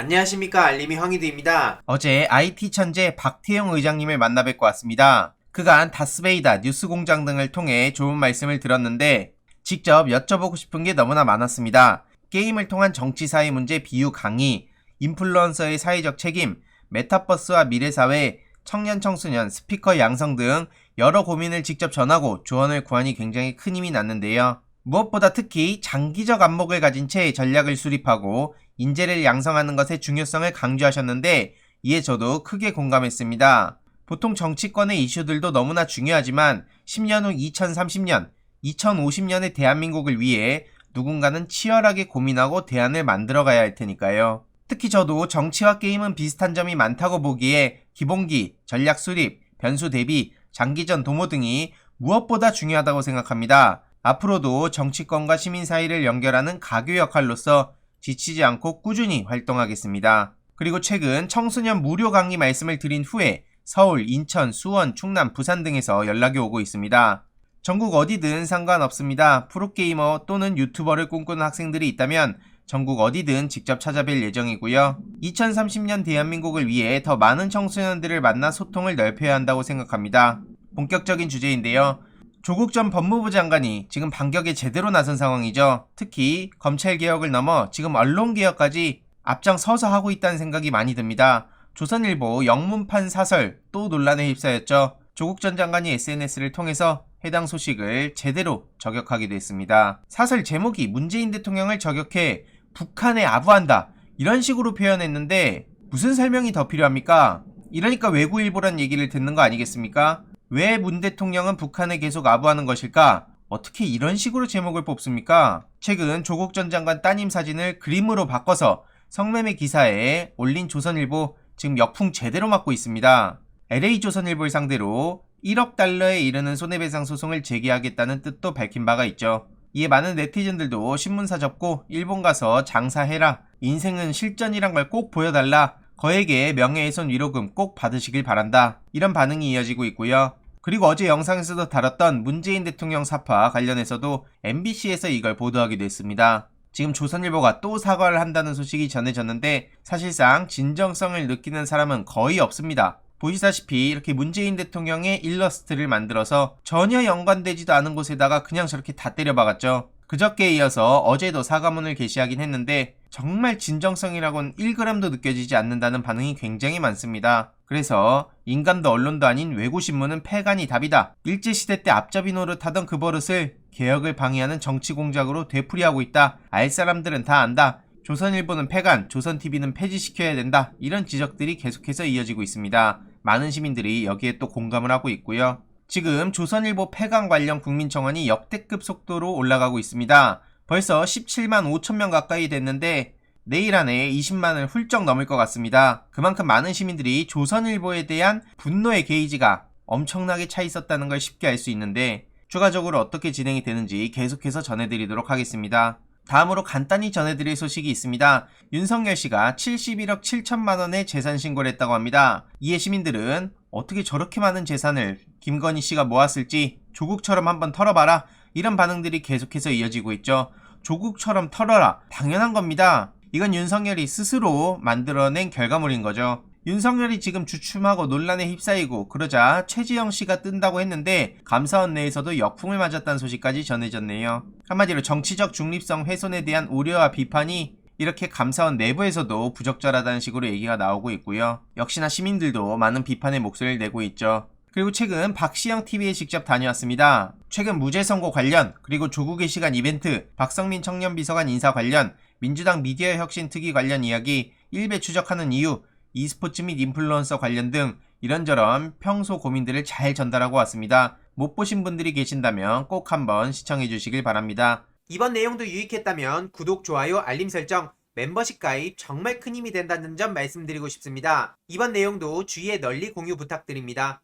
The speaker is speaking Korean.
안녕하십니까 알림이 황희두입니다. 어제 IT 천재 박태영 의장님을 만나 뵙고 왔습니다. 그간 다스베이다 뉴스공장 등을 통해 좋은 말씀을 들었는데 직접 여쭤보고 싶은 게 너무나 많았습니다. 게임을 통한 정치 사회 문제 비유 강의, 인플루언서의 사회적 책임, 메타버스와 미래사회, 청년 청소년, 스피커 양성 등 여러 고민을 직접 전하고 조언을 구하니 굉장히 큰 힘이 났는데요. 무엇보다 특히 장기적 안목을 가진 채 전략을 수립하고 인재를 양성하는 것의 중요성을 강조하셨는데 이에 저도 크게 공감했습니다. 보통 정치권의 이슈들도 너무나 중요하지만 10년 후 2030년, 2050년의 대한민국을 위해 누군가는 치열하게 고민하고 대안을 만들어 가야 할 테니까요. 특히 저도 정치와 게임은 비슷한 점이 많다고 보기에 기본기, 전략 수립, 변수 대비, 장기전 도모 등이 무엇보다 중요하다고 생각합니다. 앞으로도 정치권과 시민사회를 연결하는 가교 역할로서 지치지 않고 꾸준히 활동하겠습니다. 그리고 최근 청소년 무료 강의 말씀을 드린 후에 서울, 인천, 수원, 충남, 부산 등에서 연락이 오고 있습니다. 전국 어디든 상관없습니다. 프로게이머 또는 유튜버를 꿈꾸는 학생들이 있다면 전국 어디든 직접 찾아뵐 예정이고요. 2030년 대한민국을 위해 더 많은 청소년들을 만나 소통을 넓혀야 한다고 생각합니다. 본격적인 주제인데요. 조국 전 법무부 장관이 지금 반격에 제대로 나선 상황이죠. 특히 검찰 개혁을 넘어 지금 언론 개혁까지 앞장서서 하고 있다는 생각이 많이 듭니다. 조선일보 영문판 사설 또 논란에 휩싸였죠. 조국 전 장관이 SNS를 통해서 해당 소식을 제대로 저격하기도 했습니다. 사설 제목이 문재인 대통령을 저격해 북한에 아부한다 이런 식으로 표현했는데 무슨 설명이 더 필요합니까? 이러니까 외구일보란 얘기를 듣는 거 아니겠습니까? 왜 문 대통령은 북한에 계속 아부하는 것일까? 어떻게 이런 식으로 제목을 뽑습니까? 최근 조국 전 장관 따님 사진을 그림으로 바꿔서 성매매 기사에 올린 조선일보 지금 역풍 제대로 맞고 있습니다. LA조선일보를 상대로 1억 달러에 이르는 손해배상 소송을 제기하겠다는 뜻도 밝힌 바가 있죠. 이에 많은 네티즌들도 신문사 접고 일본 가서 장사해라. 인생은 실전이란 걸 꼭 보여달라. 거액의 명예훼손 위로금 꼭 받으시길 바란다. 이런 반응이 이어지고 있고요. 그리고 어제 영상에서도 다뤘던 문재인 대통령 사파 관련해서도 MBC에서 이걸 보도하기도 했습니다. 지금 조선일보가 또 사과를 한다는 소식이 전해졌는데 사실상 진정성을 느끼는 사람은 거의 없습니다. 보시다시피 이렇게 문재인 대통령의 일러스트를 만들어서 전혀 연관되지도 않은 곳에다가 그냥 저렇게 다 때려박았죠. 그저께 이어서 어제도 사과문을 게시하긴 했는데 정말 진정성이라고는 1g도 느껴지지 않는다는 반응이 굉장히 많습니다. 그래서 인간도 언론도 아닌 외구신문은 패간이 답이다. 일제시대 때 앞잡이 노릇하던 그 버릇을 개혁을 방해하는 정치 공작으로 되풀이하고 있다. 알 사람들은 다 안다. 조선일보는 패간, 조선TV는 폐지시켜야 된다. 이런 지적들이 계속해서 이어지고 있습니다. 많은 시민들이 여기에 또 공감을 하고 있고요. 지금 조선일보 폐강 관련 국민청원이 역대급 속도로 올라가고 있습니다. 벌써 17만 5천 명 가까이 됐는데 내일 안에 20만을 훌쩍 넘을 것 같습니다. 그만큼 많은 시민들이 조선일보에 대한 분노의 게이지가 엄청나게 차 있었다는 걸 쉽게 알 수 있는데 추가적으로 어떻게 진행이 되는지 계속해서 전해드리도록 하겠습니다. 다음으로 간단히 전해드릴 소식이 있습니다. 윤석열 씨가 71억 7천만 원의 재산 신고를 했다고 합니다. 이에 시민들은 어떻게 저렇게 많은 재산을 김건희 씨가 모았을지 조국처럼 한번 털어봐라 이런 반응들이 계속해서 이어지고 있죠. 조국처럼 털어라 당연한 겁니다. 이건 윤석열이 스스로 만들어낸 결과물인 거죠. 윤석열이 지금 주춤하고 논란에 휩싸이고 그러자 최지영 씨가 뜬다고 했는데 감사원 내에서도 역풍을 맞았다는 소식까지 전해졌네요. 한마디로 정치적 중립성 훼손에 대한 우려와 비판이 이렇게 감사원 내부에서도 부적절하다는 식으로 얘기가 나오고 있고요. 역시나 시민들도 많은 비판의 목소리를 내고 있죠. 그리고 최근 박시영 TV에 직접 다녀왔습니다. 최근 무죄 선고 관련, 그리고 조국의 시간 이벤트, 박성민 청년 비서관 인사 관련, 민주당 미디어 혁신 특위 관련 이야기, 일배 추적하는 이유, e스포츠 및 인플루언서 관련 등 이런저런 평소 고민들을 잘 전달하고 왔습니다. 못 보신 분들이 계신다면 꼭 한번 시청해 주시길 바랍니다. 이번 내용도 유익했다면 구독, 좋아요, 알림 설정, 멤버십 가입 정말 큰 힘이 된다는 점 말씀드리고 싶습니다. 이번 내용도 주위에 널리 공유 부탁드립니다.